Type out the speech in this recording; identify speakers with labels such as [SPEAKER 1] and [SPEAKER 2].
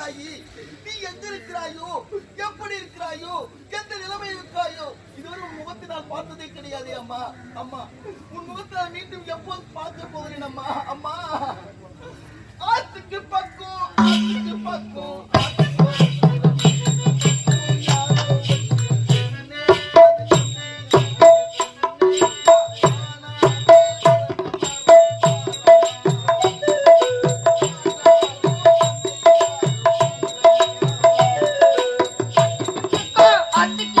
[SPEAKER 1] தாயி நீ எங்க இருக்கிறாயோ? எப்படி இருக்கிறாயோ? எந்த நிலைமையில் இருக்கிறாயோ? இதுவரை உன் முகத்தை நான் பார்த்ததே கிடையாது அம்மா. அம்மா உன் முகத்தை நான் மீண்டும் எப்போது பார்க்க போகிறேன் அம்மா? அம்மா ஆத்துக்கு பக்கம் ஆத்துக்கு பாட்டுக்கு